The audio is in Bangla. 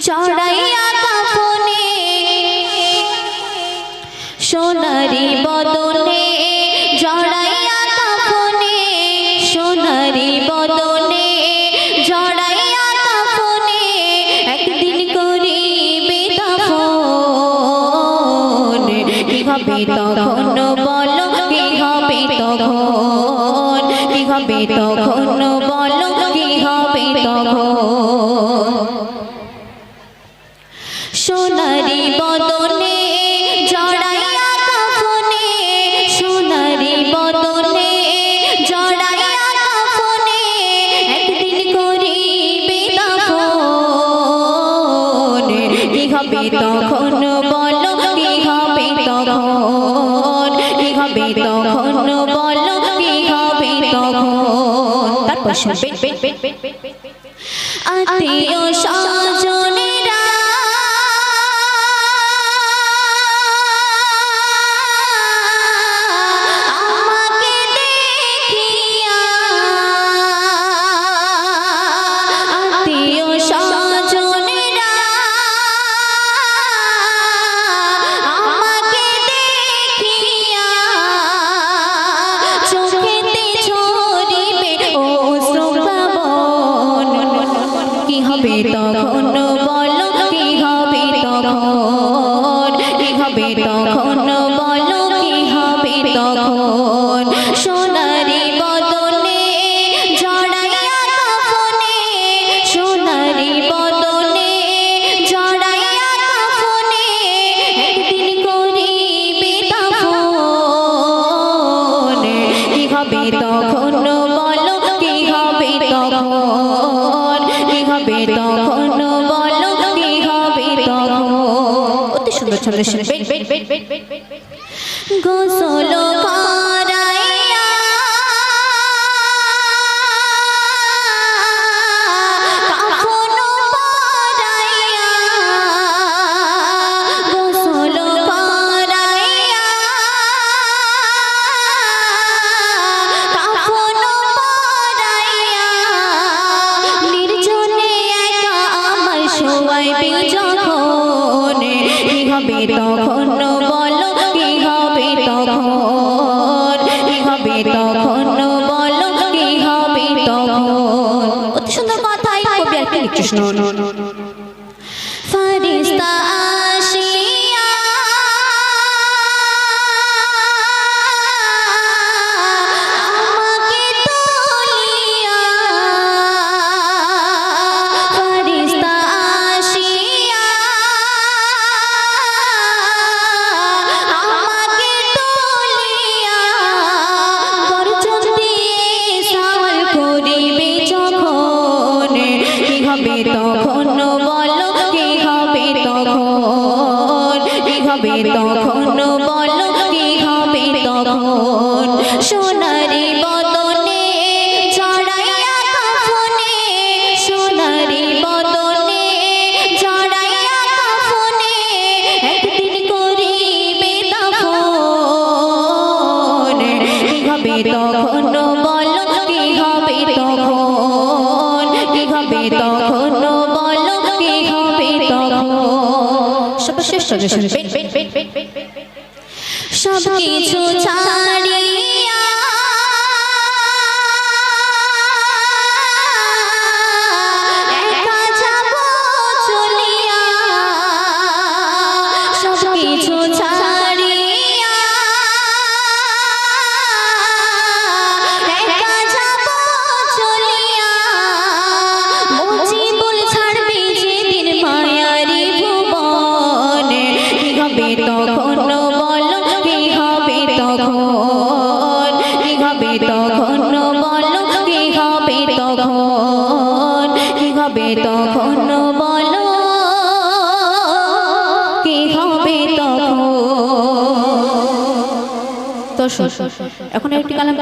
জড়াইয়া কাফনে সোনারি বদনে জড়াইয়া কাফনে সোনারি বদনে জড়াইয়া কাফনে একদিন করিবে দাফন কি হবে তখন বলো কি হবে তখন? কি হবে তখন বলো কি হবে তখন? বদনে জড়াইয়া কাফনে সোনারি বদনে কাফনে একদিন করিবে দাফন কি হবে তখন বলো, কি হবে তখন? কি হবে তখন বলো হবে তখন বলো, কি হবে তখন? কি হবে তখন বলো, কি হবে তখন? অতি সুন্দর ছন্দ শুনবে গোসল হবে তখন বলো, কি হবে তখন? কি হবে তখন বলো, কি হবে তখন? অতি সুন্দর কথাই কবি শুনুন তখন বলো কি হবে তখন কি হবে তখন বলো কি হবে তখন সব কিছু ছাড়িয়া তখন কি হবে তখন বলো কি হবে তখন কি হবে তখন কি হবে তখন। তো এখন একটি কালাম